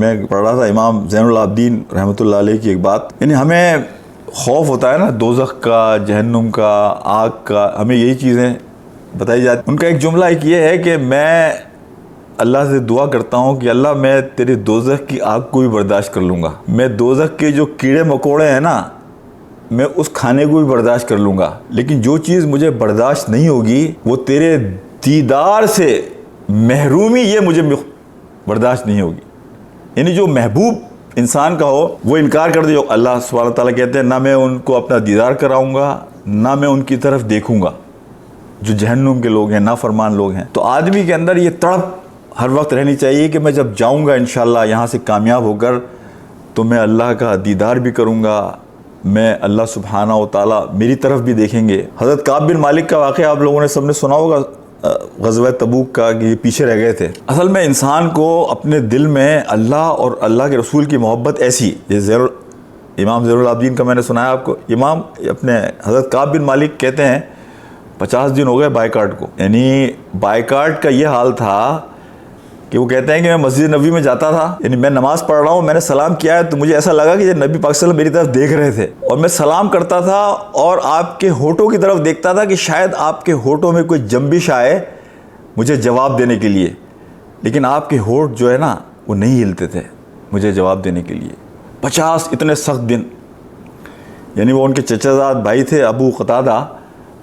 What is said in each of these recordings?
मैं पढ़ रहा था इमाम रहमतुल्लाह अलैह की एक बात। यानी हमें खौफ होता है ना, दोजख का, जहन्नुम का, आग का, हमें यही चीज़ें बताई जाती। उनका एक जुमला एक ये है कि मैं अल्लाह से दुआ करता हूँ कि अल्लाह मैं तेरे दोजख की आग को भी बर्दाश्त कर लूँगा। मैं दोजख के जो कीड़े मकोड़े हैं ना, मैं उस खाने को भी बर्दाश्त कर लूँगा। लेकिन जो चीज़ मुझे बर्दाश्त नहीं होगी, वो तेरे दीदार से महरूमी ये मुझे बर्दाश्त नहीं होगी। यानी जो महबूब इंसान का हो, वो इनकार कर दे जो अल्लाह सुब्हानहू ताला कहते हैं, ना मैं उनको अपना दीदार कराऊँगा, ना मैं उनकी तरफ़ देखूँगा। जो जहन्नुम के लोग हैं, नाफरमान लोग हैं। तो आदमी के अंदर ये तड़प हर वक्त रहनी चाहिए कि मैं जब जाऊँगा इन यहाँ से कामयाब होकर तो मैं अल्लाह का दीदार भी करूँगा, मैं अल्लाह सुबहाना व ताला मेरी तरफ़ भी देखेंगे। हज़रत काब बिन मालिक का वाक़ आप लोगों ने सबने सुना होगा गजवा तबूक का कि ये पीछे रह गए थे। असल में इंसान को अपने दिल में अल्लाह और अल्लाह के रसूल की मोहब्बत ऐसी, ये ज़ैर इमाम ज़ैरुल का मैंने सुनाया आपको। इमाम अपने हज़रत काब बिन मालिक कहते हैं, पचास दिन हो गए बाइकाट को। यानी बाइकाट का ये हाल था कि वो कहते हैं कि मैं मस्जिद नबी में जाता था, यानी मैं नमाज़ पढ़ रहा हूँ, मैंने सलाम किया है तो मुझे ऐसा लगा कि नबी पाक मेरी तरफ़ देख रहे थे। और मैं सलाम करता था और आपके होठों की तरफ़ देखता था कि शायद आपके होठों में कोई जम्बिश आए मुझे जवाब देने के लिए। लेकिन आपके होठ जो है ना, वो नहीं हिलते थे मुझे जवाब देने के लिए। पचास इतने सख्त दिन। यानी वो उनके चचाजाद भाई थे, अबू कतादा,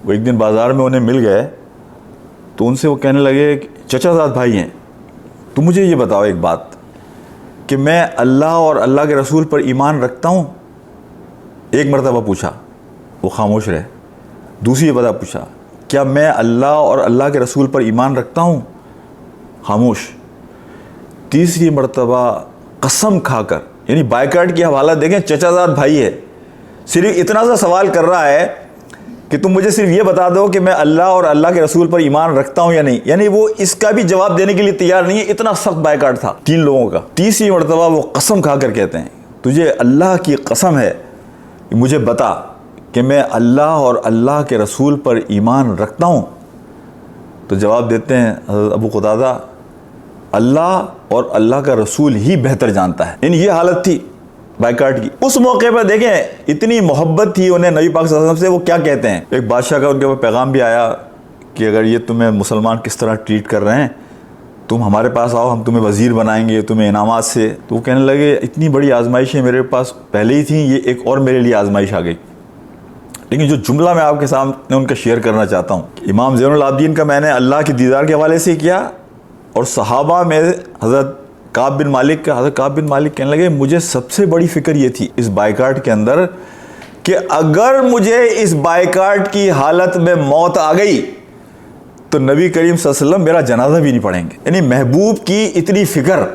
वो एक दिन बाज़ार में उन्हें मिल गए तो उनसे वो कहने लगे, चचाजाद भाई हैं। तो मुझे ये बताओ एक बात, कि मैं अल्लाह और अल्लाह के रसूल पर ईमान रखता हूँ? एक मरतबा पूछा, वो खामोश रहे। दूसरी बता पूछा, क्या मैं अल्लाह और अल्लाह के रसूल पर ईमान रखता हूँ? खामोश। तीसरी मरतबा, कसम खाकर, यानी बाइकाट की हवाला देखें, चचाजाद भाई है, सिर्फ़ इतना सा सवाल कर रहा है कि तुम मुझे सिर्फ़ ये बता दो कि मैं अल्लाह और अल्लाह के रसूल पर ईमान रखता हूँ या नहीं। यानी वो इसका भी जवाब देने के लिए तैयार नहीं है, इतना सख्त बायकाट था। तीन लोगों का। तीसरी मरतबा वो कसम खा कर कहते हैं, तुझे अल्लाह की कसम है मुझे बता कि मैं अल्लाह और अल्लाह के रसूल पर ईमान रखता हूँ। तो जवाब देते हैं अबू खुदादा अल्लाह और अल्लाह का रसूल ही बेहतर जानता है। इन ये हालत थी। बाइकाट की। उस मौके पर देखें, इतनी मोहब्बत थी उन्हें नबी पाक से, वो क्या कहते हैं? एक बादशाह का उनके ऊपर पैगाम भी आया कि अगर ये तुम्हें मुसलमान किस तरह ट्रीट कर रहे हैं, तुम हमारे पास आओ, हम तुम्हें वज़ीर बनाएँगे, तुम्हें इनामात से। तो वो कहने लगे, इतनी बड़ी आजमाइशें मेरे पास पहले ही थी, ये एक और मेरे लिए आजमाइश आ गई। लेकिन जो जुमला मैं आपके सामने उनका शेयर करना चाहता हूँ इमाम जैन का मैंने अल्लाह के दीदार के हवाले से किया, और सहाबा में हज़रत काब बिन मालिक का हज़रत काब बिन मालिक कहने लगे, मुझे सबसे बड़ी फ़िक्र ये थी इस बाइकाट के अंदर कि अगर मुझे इस बाइकाट की हालत में मौत आ गई तो नबी करीम वसल्लम मेरा जनाजा भी नहीं पढ़ेंगे. यानी महबूब की इतनी फ़िक्र।